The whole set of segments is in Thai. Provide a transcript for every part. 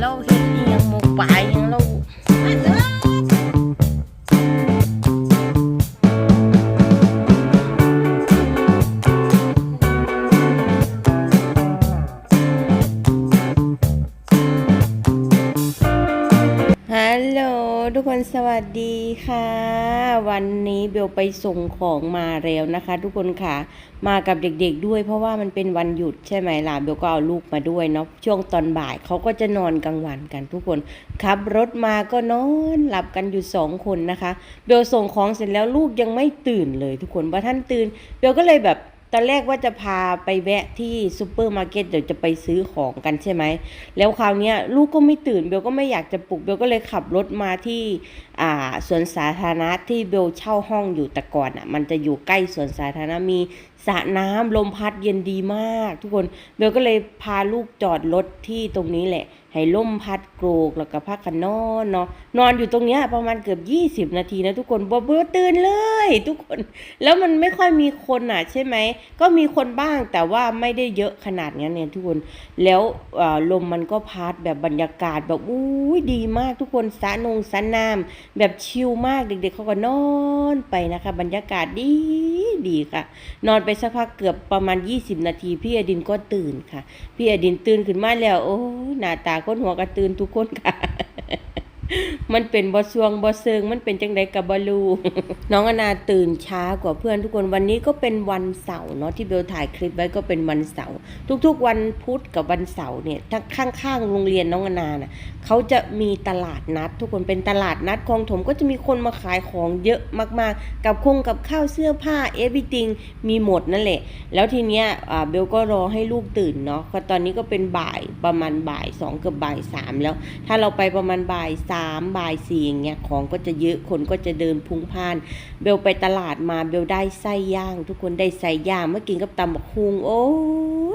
เราเห็นอิหยังหมกปลายยังเรา วัสดีค่ะ วันนี้เบลไปส่งของมาแล้วนะคะ ทุกคนค่ะ มากับเด็กๆด้วยเพราะว่ามันเป็นวันหยุดใช่ไหมล่ะเบลก็เอาลูกมาด้วยเนาะช่วงตอนบ่ายเขาก็จะนอนกลางวันกันทุกคนขับรถมาก็นอนหลับกันอยู่สองคนนะคะ เบลส่งของเสร็จแล้วลูกยังไม่ตื่นเลย ทุกคนว่าท่านตื่นเบลก็เลยแบบ ตอนแรกว่าจะพาไปแวะที่ซูเปอร์มาร์เก็ตเดี๋ยวจะไปซื้อของกันใช่ไหม แล้วคราวนี้ลูกก็ไม่ตื่นเบลก็ไม่อยากจะปลุกเบลก็เลยขับรถมาที่อ่าสวนสาธารณะที่เบลเช่าห้องอยู่แต่ก่อนอะ มันจะอยู่ใกล้สวนสาธารณะมีสระน้ำลมพัดเย็นดีมาก ทุกคนเบลก็เลยพาลูกจอดรถที่ตรงนี้แหละ ให้ลมพัดโกรกแล้วก็พักกันนอนเนาะนอนอยู่ตรงเนี้ยประมาณเกือบ 20 นาทีนะทุกคนบเบลตื่นเลย ทุกคน แล้วมันไม่ค่อยมีคนอะใช่ไหม ก็มีคนบ้างแต่ว่าไม่ได้เยอะขนาดนี้เนี่ยทุกคน แล้วลมมันก็พัดแบบบรรยากาศแบบอู้ยดีมากทุกคนสระนงสระน้ำแบบชิลมากเด็กๆเขาก็นอนไปนะคะ บรรยากาศดีดีค่ะ นอนไปสักพักเกือบประมาณ 20 นาที พี่อดินก็ตื่นค่ะ พี่อดินตื่นขึ้นมาแล้วโอ้หน้าตาคนหัวกระตือนทุกคนค่ะ มันเป็นบอสวงบอเซิงมันเป็นจังไดกับบอลู น้องอนาตื่นช้ากว่าเพื่อนทุกคนวันนี้ก็เป็นวันเสาร์เนาะที่เบลถ่ายคลิปไว้ก็เป็นวันเสาร์ทุกๆวันพุธกับวันเสาร์เนี่ยทั้งข้างๆโรงเรียนน้องอนาน่ะเขาจะมีตลาดนัด ทุกคนเป็นตลาดนัดคลองถมก็จะมีคนมาขายของเยอะมากๆ กับคงกับข้าวเสื้อผ้าเอฟ r y ติงมีหมดนั่นแหละ แล้วทีเนี้ยเบลก็รอให้ลูกตื่นเนาะตอนนี้ก็เป็นบ่ายประมาณบ่ายสองเกือบบ่ายสามแล้ว ถ้าเราไปประมาณบ่ายสามบ่ายสี่อย่างเงี้ยของก็จะเยอะคนก็จะเดินพลุงพ่าน เบลไปตลาดมาเบลได้ไส้ย่าง ทุกคนได้ไส้ย่างเมื่อกินกับตำบักฮุงโอ้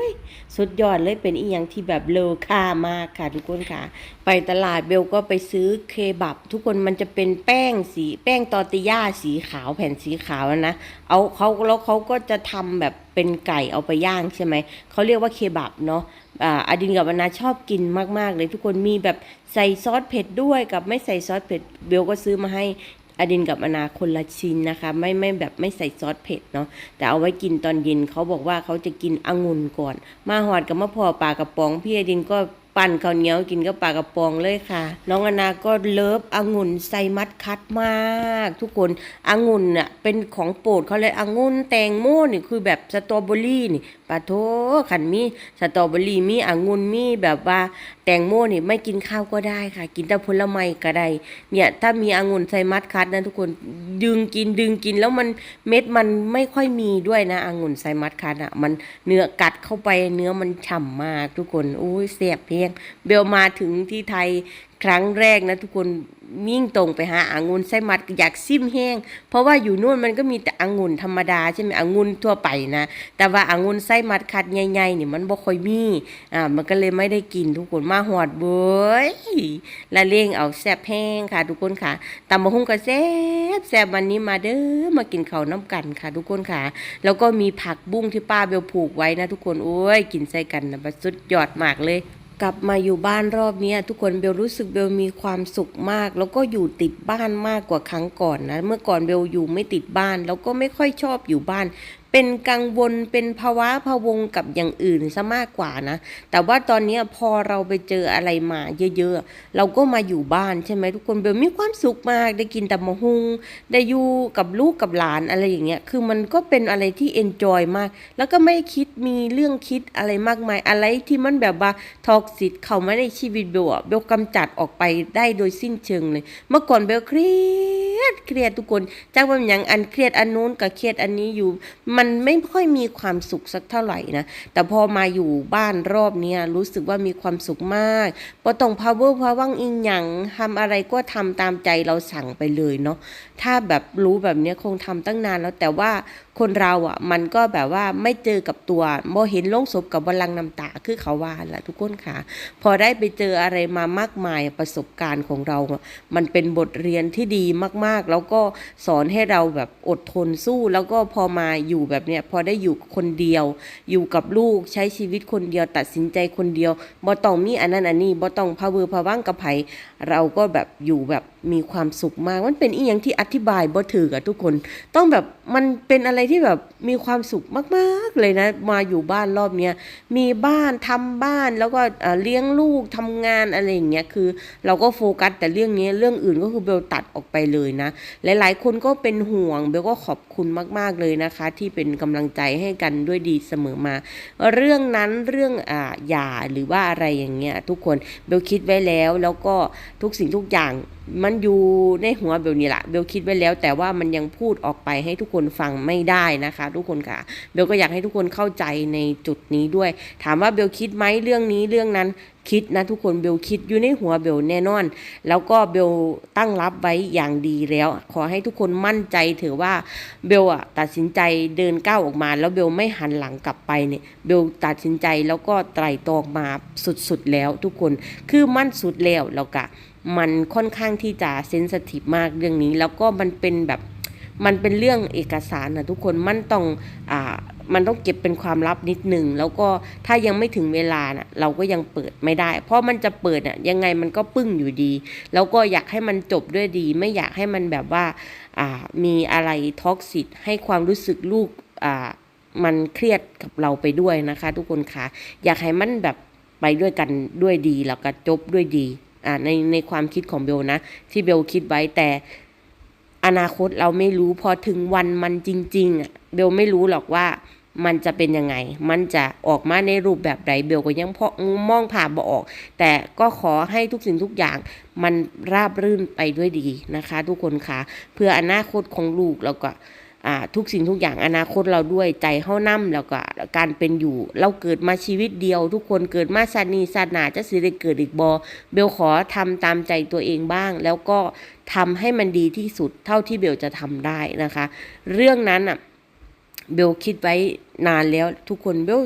ยสุดยอดเลยเป็นอีหยังที่แบบเลอค่ามากค่ะ ทุกคนค่ะ ไปตลาดเบลก็ไปซื้อเคบับ ทุกคนมันจะเป็นแป้งสีแป้งตอร์ติย่าสีขาวแผ่นสีขาวนะ เอาเขาแล้วเขาก็จะทำแบบเป็นไก่เอาไปย่างใช่ไหม เขาเรียกว่าเคบับเนาะอ่าอดินกับอนาชอบกินมาก ๆ เลยทุกคนมีแบบใส่ซอสเผ็ดด้วยกับไม่ใส่ซอสเผ็ดเบลก็ซื้อมาให้อดินกับอนาคนละชิ้นนะคะ ไม่ไม่แบบไม่ใส่ซอสเผ็ดเนาะแต่เอาไว้กินตอนเย็นเขาบอกว่าเขาจะกินองุ่นก่อน มาหอดกับมะพร้าวปลากระป๋องพี่อดินก็ ปั่นข้าวเหนียวกินกับปลากระป๋องเลยค่ะ น้องอนาก็เลิฟองุ่นใส่มัดคัดมาก ทุกคนองุ่นน่ะเป็นของโปรดเขาเลยองุ่นแตงโมนี่คือแบบสตรอเบอรี่นี่ปาโทขันมีสตรอเบอรี่มีองุ่นมีแบบว่าแตงโมนี่ไม่กินข้าวก็ได้ค่ะ กินแต่ผลไม้ก็ได้เนี่ยถ้ามีองุ่นใส่มัดคัดนะทุกคน ดึงกินดึงกินแล้วมันเม็ดมันไม่ค่อยมีด้วยนะองุ่นใส่มัดคัดอะมันเนื้อกัดเข้าไปเนื้อมันฉ่ำมากทุกคนอุ้ยเสียบเพียง เบลมาถึงที่ไทยครั้งแรกนะทุกคนมิ่งตรงไปหาอางุ่นไส้มัดอยากซิมแห้ง เพราะว่าอยู่นู่นมันก็มีแต่องุ่นธรรมดาใช่ไหมองุ่นทั่วไปนะ แต่ว่าอางุ่นไส้มัดคัดใหญ่ๆนี่มันบ่ค่อยมีอ่ามันก็เลยไม่ได้กินทุกคนมาหอดเบยละเล่งเอาแซ่บแห้งค่ะ ทุกคนค่ะตำมะฮุ่งก็แซ่บ แซ่บวันนี้มาเด้อมากินข้าวน้ำกันค่ะ ทุกคนค่ะ แล้วก็มีผักบุ้งที่ป้าเบลผูกไว้นะทุกคนโอ้ยกินใส่กันนะสุดยอดมากเลยกลับมาอยู่บ้านรอบนี้ทุกคนเบลรู้สึกเบลมีความสุขมาก แล้วก็อยู่ติดบ้านมากกว่าครั้งก่อนนะ เมื่อก่อนเบลอยู่ไม่ติดบ้าน แล้วก็ไม่ค่อยชอบอยู่บ้าน เป็นกังวลเป็นภาวะพะวงกับอย่างอื่นซะมากกว่านะ แต่ว่าตอนนี้พอเราไปเจออะไรมาเยอะๆ เราก็มาอยู่บ้านใช่ไหมทุกคนเบลมีความสุขมากได้กินแต่มะฮุงได้อยู่กับลูกกับหลานอะไรอย่างเงี้ยคือมันก็เป็นอะไรที่เอนจอยมาก แล้วก็ไม่คิดมีเรื่องคิดอะไรมากมาย อะไรที่มันแบบว่าท็อกซิตเข้ามาในชีวิตเบลเบลกำจัดออกไปได้โดยสิ้นเชิงเลย เมื่อก่อนเบลเครียดเครียดทุกคนจากว่าอย่างอันเครียดอันนู้นกับเครียดอันนี้อยู่มันไม่ค่อยมีความสุขสักเท่าไหร่นะ แต่พอมาอยู่บ้านรอบนี้รู้สึกว่ามีความสุขมากพอต้อง power พาว่างอิงหยังทำอะไรก็ทำตามใจเราสั่งไปเลยเนาะถ้าแบบรู้แบบเนี้ยคงทำตั้งนานแล้วแต่ว่าคนเราอะมันก็แบบว่าไม่เจอกับตัวบ่เห็นโลงศพกับบัลลังก์น้ำตาคือเขาว่าแหละทุกคนค่ะ พอได้ไปเจออะไรมามากมายประสบการณ์ของเราอะมันเป็นบทเรียนที่ดีมากๆ แล้วก็สอนให้เราแบบอดทนสู้ แล้วก็พอมาอยู่แบบเนี้ยพอได้อยู่คนเดียว อยู่กับลูกใช้ชีวิตคนเดียวตัดสินใจคนเดียวบ่ต้องมีอันนั้นอันนี้บ่ต้องพะเวอพะว่างกับไผ เราก็แบบอยู่แบบมีความสุขมาก มันเป็นอีหยังที่อธิบายบ่ถืออะทุกคน ต้องแบบมันเป็นอะไรที่แบบมีความสุขมากๆเลยนะ มาอยู่บ้านรอบเนี้ยมีบ้านทำบ้านแล้วก็เลี้ยงลูกทำงานอะไรอย่างเงี้ยคือ เราก็โฟกัสแต่เรื่องนี้เรื่องอื่นก็คือเบลตัดออกไปเลยนะ หลายๆ คนก็เป็นห่วงเบลก็ขอบคุณมาก ๆเลยนะคะ ที่เป็นกำลังใจให้กันด้วยดีเสมอมา เรื่องนั้นเรื่องอ่าหย่าหรือว่าอะไรอย่างเงี้ยทุกคนเบลคิดไว้แล้วแล้วก็ ทุกสิ่งทุกอย่าง มันอยู่ในหัวเบลนี่แหละเบลคิดไว้แล้ว แต่ว่ามันยังพูดออกไปให้ทุกคนฟังไม่ได้นะคะ ทุกคนค่ะเบลก็อยากให้ทุกคนเข้าใจในจุดนี้ด้วย ถามว่าเบลคิดไหมเรื่องนี้เรื่องนั้นคิดนะทุกคนเบลคิดอยู่ในหัวเบลแน่นอน แล้วก็เบลตั้งรับไว้อย่างดีแล้ว ขอให้ทุกคนมั่นใจเถอะว่าเบลอะตัดสินใจเดินก้าวออกมา แล้วเบลไม่หันหลังกลับไปเนี่ยเบลตัดสินใจแล้วก็ไตร่ตรองมาสุดๆแล้วทุกคนคือมั่นสุดแล้วแล้วก็ มันค่อนข้างที่จะเซนสทีฟมากเรื่องนี้ แล้วก็มันเป็นแบบมันเป็นเรื่องเอกสารนะทุกคนมันต้องอ่ามันต้องเก็บเป็นความลับนิดหนึ่งแล้วก็ถ้ายังไม่ถึงเวลาน่ะเราก็ยังเปิดไม่ได้ เพราะมันจะเปิดน่ะยังไงมันก็ปึ้งอยู่ดี แล้วก็อยากให้มันจบด้วยดี ไม่อยากให้มันแบบว่าอ่ามีอะไรท็อกซิตให้ความรู้สึกลูกอ่ามันเครียดกับเราไปด้วยนะคะ ทุกคนคะอยากให้มันแบบไปด้วยกันด้วยดีแล้วก็จบด้วยดี อ่าในในความคิดของเบลนะ ที่เบลคิดไว้แต่อนาคตเราไม่รู้พอถึงวันมันจริงๆอะเบลไม่รู้หรอกว่ามันจะเป็นยังไง มันจะออกมาในรูปแบบใดเบลก็ยังพอมองผ่าบ่ออก แต่ก็ขอให้ทุกสิ่งทุกอย่างมันราบรื่นไปด้วยดีนะคะ ทุกคนคะเพื่ออนาคตของลูกแล้วก็ ทุกสิ่งทุกอย่างอนาคตเราด้วยใจเฮานํแล้วก็การเป็นอยู่ เราเกิดมาชีวิตเดียว ทุกคนเกิดมาชาตินี้ชานาจะสิได้เกิดอีกบอเบลขอทำตามใจตัวเองบ้าง แล้วก็ทำให้มันดีที่สุดเท่าที่เบลจะทำได้นะคะ เรื่องนั้นอะเบลคิดไว้นานแล้วทุกคนเบล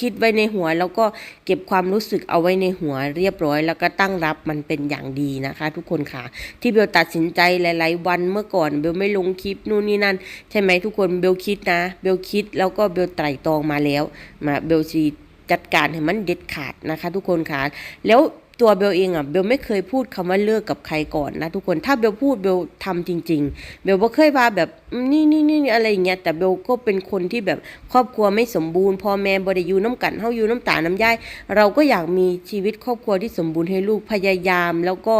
คิดไว้ในหัว แล้วก็เก็บความรู้สึกเอาไว้ในหัวเรียบร้อย แล้วก็ตั้งรับมันเป็นอย่างดีนะคะ ทุกคนค่ะ ที่เบลตัดสินใจหลาย ๆ วันเมื่อก่อนเบลไม่ลงคลิปนู่นนี่นั่น ใช่ไหมทุกคนเบลคิดนะเบลคิดแล้วก็เบลไตร่ตรองมาแล้ว มาเบลซีจัดการให้มันเด็ดขาดนะคะ ทุกคนค่ะแล้วตัวเบลเองอะเบลไม่เคยพูดคำว่าเลิกกับใครก่อนนะทุกคนถ้าเบลพูดเบลทำจริง ๆ เบลบ่เคยว่าแบบนี่นี่นี่อะไรอย่างเงี้ยแต่เบลก็เป็นคนที่แบบครอบครัวไม่สมบูรณ์พ่อแม่บ่ได้อยู่น้ำกันเฮาอยู่น้ำตาน้ำยายเราก็อยากมีชีวิตครอบครัวที่สมบูรณ์ให้ลูกพยายาม แล้วก็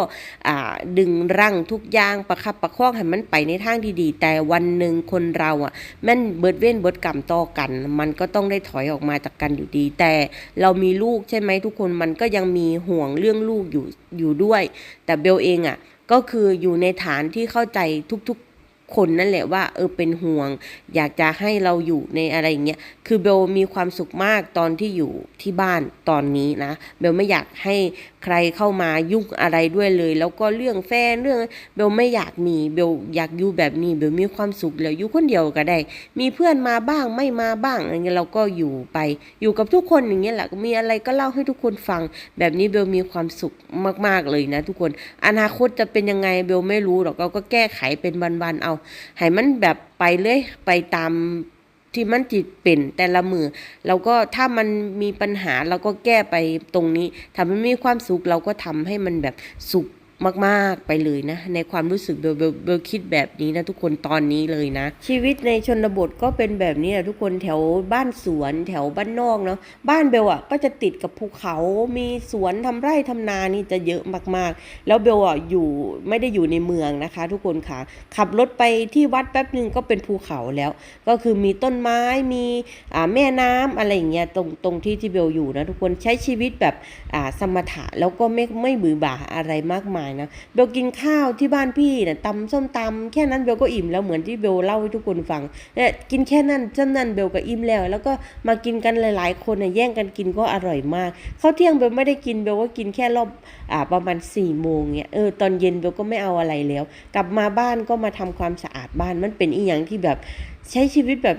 อ่าดึงรั้งทุกอย่างประคับประคองให้มันไปในทางที่ดี แต่วันหนึ่งคนเราอะแม่นเบิดเว้นเบิดกรรมต่อกัน มันก็ต้องได้ถอยออกมาจากกันอยู่ดี แต่เรามีลูกใช่ไหมทุกคนมันก็ยังมีห่วงเรื่องลูกอยู่อยู่ด้วย แต่เบลเองอะก็คืออยู่ในฐานที่เข้าใจทุกๆ คนนั่นแหละว่าเออเป็นห่วง อยากจะให้เราอยู่ในอะไรอย่างเงี้ยคือเบลมีความสุขมากตอนที่อยู่ที่บ้านตอนนี้นะเบลไม่อยากให้ใครเข้ามายุ่งอะไรด้วยเลย แล้วก็เรื่องแฟนเรื่องเบลไม่อยากมีเบลอยากอยู่แบบนี้เบลมีความสุขแล้วอยู่คนเดียวก็ได้ มีเพื่อนมาบ้างไม่มาบ้างอะไรเงี้ยเราก็อยู่ไป อยู่กับทุกคนอย่างเงี้ยแหละมีอะไรก็เล่าให้ทุกคนฟัง แบบนี้เบลมีความสุขมาก ๆเลยนะ ทุกคนอนาคตจะเป็นยังไงเบลไม่รู้หรอกเราก็แก้ไขเป็นวันๆเอาให้มันแบบไปเลยไปตามที่มันจิตเป็นแต่ละมือเราก็ถ้ามันมีปัญหาเราก็แก้ไปตรงนี้ถ้ามันมีความสุขเราก็ทำให้มันแบบสุข มาก ๆ ไปเลยนะ ในความรู้สึกเบลเบลเบลคิดแบบนี้นะทุกคนตอนนี้เลยนะ ชีวิตในชนบทก็เป็นแบบนี้นะทุกคนแถวบ้านสวนแถวบ้านนอกเนาะบ้านเบลอะก็จะติดกับภูเขามีสวนทำไร่ทำนานี่จะเยอะมากๆ แล้วเบลอะอยู่ไม่ได้อยู่ในเมืองนะคะ ทุกคนค่ะ ขับรถไปที่วัดแป๊บหนึ่งก็เป็นภูเขาแล้ว ก็คือมีต้นไม้มีอ่าแม่น้ำอะไรอย่างเงี้ยตรงตรงที่ที่เบลอยู่นะทุกคนใช้ชีวิตแบบอ่าสมถะแล้วก็ไม่ไม่บือบ่าอะไรมากมายายนะเบลกินข้าวที่บ้านพี่น่ะตำส้มตำแค่นั้นเบลก็อิ่มแล้วเหมือนที่เบลเล่าให้ทุกคนฟังเนี่ยกินแค่นั้นจำนั้นเบลก็อิ่มแล้ว แล้วก็มากินกันหลาย ๆ คนน่ะแย่งกันกินก็อร่อยมากข้าวเที่ยงเบลไม่ได้กินเบลก็กินแค่รอบอ่าประมาณ4ี่โมงเนี่ยเออตอนเย็นเบลก็ไม่เอาอะไรแล้ว กลับมาบ้านก็มาทำความสะอาดบ้านมันเป็นอีหยังที่แบบใช้ชีวิตแบบ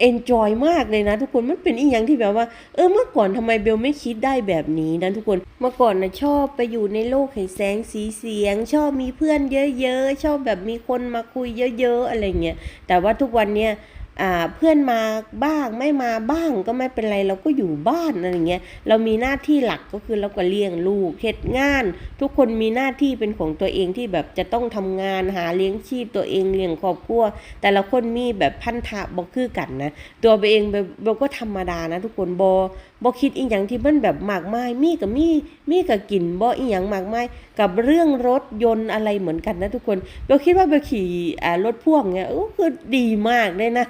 เอนจอยมากเลยนะทุกคนมันเป็นอีกอย่างที่แบบว่า เออเมื่อก่อนทำไมเบลไม่คิดได้แบบนี้นะทุกคนเมื่อก่อนนะชอบไปอยู่ในโลกแห่งแสงสีเสียง ชอบมีเพื่อนเยอะๆ ชอบแบบมีคนมาคุยเยอะ ๆ อะไรเงี้ยแต่ว่าทุกวันเนี้ย เพื่อนมาบ้างไม่มาบ้างก็ไม่เป็นไรเราก็อยู่บ้านอะไรเงี้ยเรามีหน้าที่หลักก็คือเราก็เลี้ยงลูกเหตุงาน ทุกคนมีหน้าที่เป็นของตัวเองที่แบบจะต้องทำงานหาเลี้ยงชีพตัวเองเลี้ยงครอบครัวแต่ละคนมีแบบพันธะบ่คือกันนะตัวเบเองเบลเบลก็ธรรมดานะทุกคนบบ่คิดอีหยังที่มันแบบมากมาย มีกับมีมีกับกินบ่อีหยังมากมาย กับเรื่องรถยนต์อะไรเหมือนกันนะทุกคนเบลคิดว่าเบลขี่รถพ่วงเนี่ยโอ้คือดีมากเลยนะ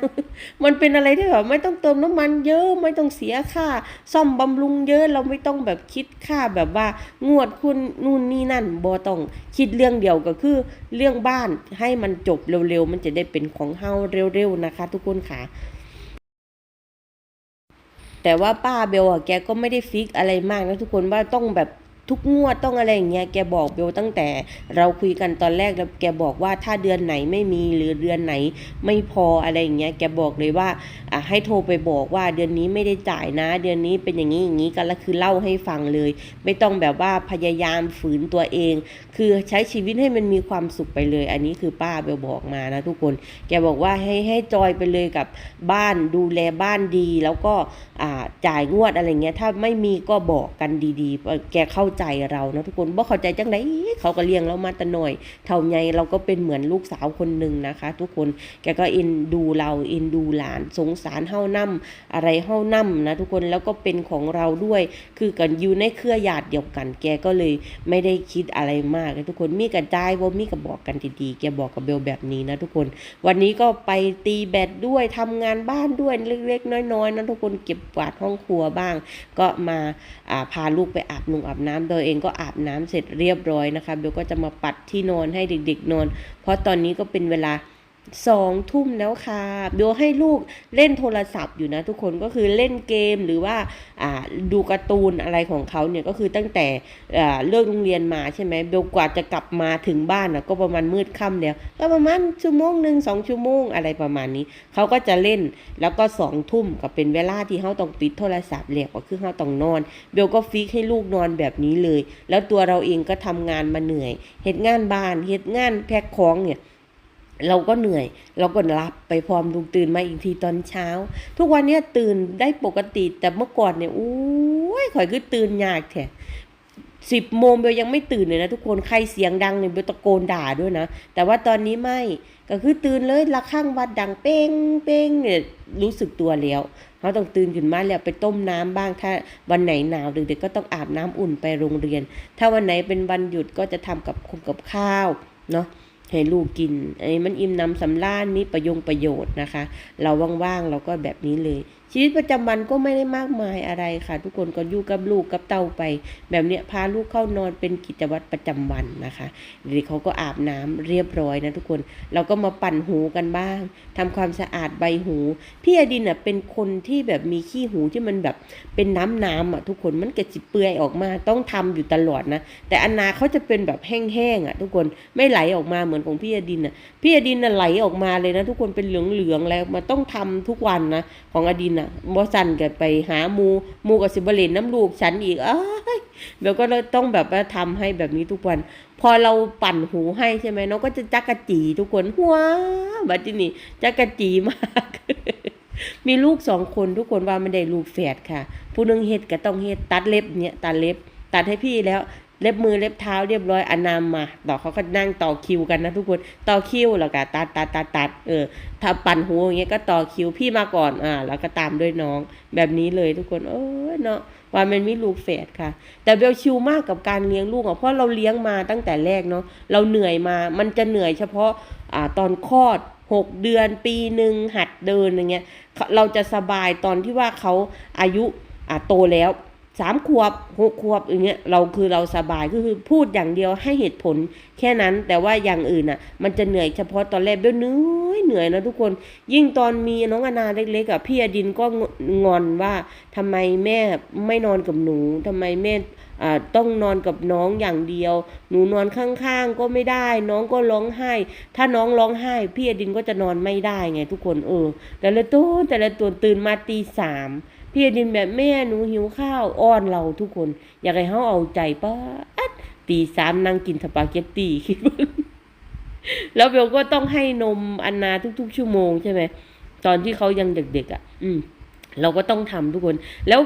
มันเป็นอะไรที่แบบไม่ต้องเติมน้ำมันเยอะไม่ต้องเสียค่า ซ่อมบำรุงเยอะเราไม่ต้องแบบคิดค่าแบบว่างวดคุณนู่นนี่นั่นบ่ต้องคิดเรื่องเดียวก็คือเรื่องบ้านให้มันจบเร็วๆมันจะได้เป็นของเฮาเร็วๆนะคะ ทุกคนค่ะ แต่ว่าป้าเบลอะแกก็ไม่ได้ฟิกอะไรมากนะทุกคนว่าต้องแบบ ทุกงวดต้องอะไรอย่างเงี้ยแกบอกเบลตั้งแต่เราคุยกันตอนแรกแล้วแกบอกว่าถ้าเดือนไหนไม่มีหรือเดือนไหนไม่พออะไรอย่างเงี้ยแกบอกเลยว่าอะให้โทรไปบอกว่าเดือนนี้ไม่ได้จ่ายนะ เดือนนี้เป็นอย่างนี้อย่างนี้กันแล้วคือเล่าให้ฟังเลย ไม่ต้องแบบว่าพยายามฝืนตัวเอง คือใช้ชีวิตให้มันมีความสุขไปเลย อันนี้คือป้าเบลบอกมานะทุกคน แกบอกว่าให้ให้จอยไปเลยกับบ้านดูแลบ้านดี แล้วก็อ่าจ่ายงวดอะไรเงี้ยถ้าไม่มีก็บอกกันดีๆ แกเข้าใจเรานะทุกคนบ่เข้าใจจังไดเขาก็เลี้ยงเรามาแต่น้อย เท่าไงเราก็เป็นเหมือนลูกสาวคนหนึ่งนะคะ ทุกคนแกก็เอ็นดูเราเอ็นดูหลาน สงสารเฮานํอะไรเฮานํนะทุกคนแล้วก็เป็นของเราด้วย คือกันอยู่ในเครือญาติเดียวกัน แกก็เลยไม่ได้คิดอะไรมากทุกคนมีกระจายบ่มีก็บอกกันดีๆแกบอกกับเบลแบบนี้นะทุกคน วันนี้ก็ไปตีแบดด้วยทำงานบ้านด้วยเล็กๆน้อยๆนะทุกคนเก็บกวาดห้องครัวบ้าง ก็มาพาลูกไปอาบนุ่งอาบน้ำโดยเองก็อาบน้ำเสร็จเรียบร้อยนะคะเบลก็จะมาปัดที่นอนให้เด็กๆนอน เพราะตอนนี้ก็เป็นเวลา สองทุ่มแล้วค่ะเบลให้ลูกเล่นโทรศัพท์อยู่นะทุกคนก็คือเล่นเกมหรือว่าอ่าดูการ์ตูนอะไรของเขาเนี่ยก็คือตั้งแต่เลิกโรงเรียนมาใช่ไหมเบลกว่าจะกลับมาถึงบ้านนะก็ประมาณมืดค่ำแล้วก็ประมาณชั่วโมงหนึ่งสองชั่วโมงอะไรประมาณนี้เขาก็จะเล่นแล้วก็สองทุ่มก็เป็นเวลาที่เขาต้องปิดโทรศัพท์แล้วก็คือเขาต้องนอน เบลก็ฟิกให้ลูกนอนแบบนี้เลย แล้วตัวเราเองก็ทำงานมาเหนื่อยเฮ็ดงานบ้านเฮ็ดงานแพ็คของเนี่ย เราก็เหนื่อย เราก็หลับไปพร้อมลุงตื่นมาอีกทีตอนเช้า ทุกวันเนี้ยตื่นได้ปกติแต่เมื่อก่อนเนี่ยโอ้ยข่อยคือตื่นยากแท้สิบโมงเบลยังไม่ตื่นเลยนะทุกคนใครเสียงดังเนี่ยเบลตะโกนด่าด้วยนะ แต่ว่าตอนนี้ไม่ก็คือตื่นเลยระฆังวัดดังเป้งเป้งเนี่ยรู้สึกตัวแล้วเขาต้องตื่นขึ้นมาแล้วไปต้มน้ำบ้างถ้าวันไหนหนาวเด็กๆก็ต้องอาบน้ำอุ่นไปโรงเรียน ถ้าวันไหนเป็นวันหยุดก็จะทำกับคงกับข้าวเนาะ ให้ลูกกินไอ้มันอิ่มน้ำสำราญมีประโยงประโยชน์นะคะ เราว่างๆเราก็แบบนี้เลยชีวิตประจำวันก็ไม่ได้มากมายอะไรค่ะ ทุกคนก็อยู่กับลูกกับเต้าไป แบบเนี้ยพาลูกเข้านอนเป็นกิจวัตรประจำวันนะคะเด็กเขาก็อาบน้ำเรียบร้อยนะทุกคนเราก็มาปั่นหูกันบ้างทำความสะอาดใบหูพี่อดินอะเป็นคนที่แบบมีขี้หูที่มันแบบเป็นน้ำน้ำอะทุกคนมันกระจิเปื่อยออกมาต้องทำอยู่ตลอดนะ แต่อันนาเขาจะเป็นแบบแห้งๆอะ ทุกคนไม่ไหลออกมาเหมือนของพี่อดินอะพี่อดินน่ะไหลออกมาเลยนะ ทุกคนเป็นเหลืองๆแล้วมาต้องทำทุกวันนะของอดินอะบอสันกันไปหามูมูกับสิบเลนน้ำลูกฉันอีกเอ้ยเบลก็เลยต้องแบบว่าทำให้แบบนี้ทุกวัน พอเราปั่นหูให้ใช่ไหมน้องก็จะจักกะจีทุกคนหัวบัดทีนี้จักกะจีมากมีลูกสองคนทุกคนว่าไม่ได้ลูกแฝดค่ะ ผู้นึงเฮ็ดก็ต้องเฮ็ดตัดเล็บเนี่ยตัดเล็บ ตัดให้พี่แล้ว เล็บมือเล็บเท้าเรียบร้อยอนามมาต่อเขาก็นั่งต่อคิวกันนะทุกคนต่อคิวแล้วก็ตัดตัดตัดตัดเออถ้าปั่นหูอย่างเงี้ยก็ต่อคิวพี่มาก่อนอ่าแล้วก็ตามด้วยน้องแบบนี้เลยทุกคนเออเนาะว่ามันมีลูกแฝดค่ะ แต่เบลชิลมากกับการเลี้ยงลูกอะเพราะเราเลี้ยงมาตั้งแต่แรกเนาะเราเหนื่อยมามันจะเหนื่อยเฉพาะอ่าตอนคลอดหกเดือนปีหนึ่งหัดเดินอย่างเงี้ยเราจะสบายตอนที่ว่าเขาอายุอ่าโตแล้ว สามขวบหกขวบอย่างเงี้ยเราคือเราสบายก็คือพูดอย่างเดียวให้เหตุผลแค่นั้นแต่ว่าอย่างอื่นอะ มันจะเหนื่อยเฉพาะตอนแรกเบลเหนื่อยเหนื่อยนะทุกคน ยิ่งตอนมีน้องอนาเล็กๆอะพี่อดินก็งอนว่าทำไมแม่ไม่นอนกับหนูทำไมแม่อ่าต้องนอนกับน้องอย่างเดียว หนูนอนข้างๆก็ไม่ได้ น้องก็ร้องไห้ ถ้าน้องร้องไห้ พี่อดินก็จะนอนไม่ได้ไงทุกคนเออแต่ละตัวแต่ละตัวตื่นมาตีสาม พี่ดินแบบแม่หนูหิวข้าวอ้อนเราทุกคน อยากให้เขาเอาใจป้าดตีสามนั่งกินสปาเกตตีคิดว่าแล้วเบลก็ต้องให้นมอันนาทุกๆ ชั่วโมงใช่ไหมตอนที่เขายังเด็กๆอะ อืม เราก็ต้องทำทุกคน แล้ว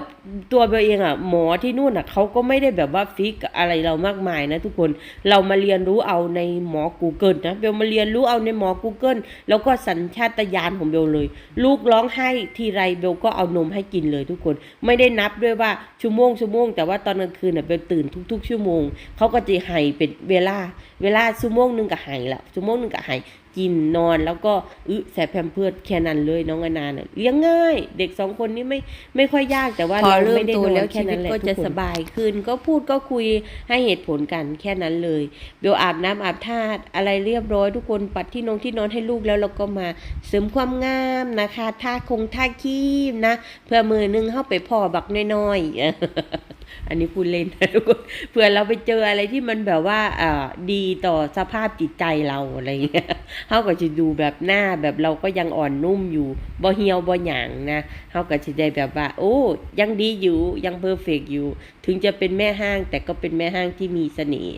ตัวเบลเองอะหมอที่นู่นอะเขาก็ไม่ได้แบบว่าฟิกอะไรเรามากมายนะทุกคนเรามาเรียนรู้เอาในหมอ Google นะเบลมาเรียนรู้เอาในหมอ Google แล้วก็สัญชาตญาณของเบลเลย ลูกร้องไห้ทีไรเบลก็เอานมให้กินเลยทุกคน ไม่ได้นับด้วยว่าชั่วโมงชั่วโมงแต่ว่าตอนกลางคืนน่ะเบลตื่นทุก ๆ ชั่วโมงเขาก็จะให้เป็นเวลา เวลาชั่วโมงหนึงก็ให้ละชั่วโมงหนึงก็ให้ กินนอนแล้วก็อึใส่แพมเพิร์ดแค่นั้นเลยน้องอนาเนี่ยเลี้ยงง่าย เด็กสองคนนี้ไม่ไม่ค่อยยากแต่ว่าพอเราเริ่มไม่ได้โตนอนแล้วแค่นั้นแหละชีวิตก็จะทุคนสบายขึ้นก็พูดก็คุยให้เหตุผลกันแค่นั้นเลยเบลอาบน้ำอาบท่าอะไรเรียบร้อยทุกคนปัดที่นงที่นอนให้ลูกแล้วเราก็มาเสริมความงามนะคะท่าคงท่าคีมนะ เพื่อมือนึงเข้าไปพ่อบักน้อยๆ อันนี้พูดเล่นนะทุกคนเผื่อเราไปเจออะไรที่มันแบบว่าอ่าดีต่อสภาพจิตใจเราอะไรเงี้ยเขาก็จะดูแบบหน้าแบบเราก็ยังอ่อนนุ่มอยู่บ่เหี่ยวบ่หยางนะเขาก็จะได้แบบว่า โอ้ ยังดีอยู่ยังเพอร์เฟกอยู่ ถึงจะเป็นแม่ห้างแต่ก็เป็นแม่ห้างที่มีเสน่ห์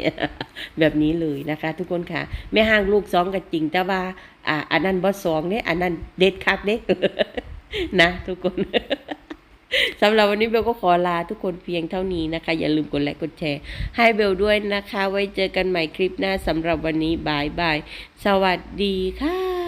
แบบนี้เลยนะคะ ทุกคนค่ะ แม่ห้างลูกสองก็จริงแต่ว่าอ่าอันนั้นบ่สองเนี่ยอันนั้นเด็ดคักเด็กนะทุกคน สำหรับวันนี้เบลก็ขอลาทุกคนเพียงเท่านี้นะคะ อย่าลืมกดไลค์กดแชร์ ให้เบลด้วยนะคะ ไว้เจอกันใหม่คลิปหน้าสำหรับวันนี้บายบาย สวัสดีค่ะ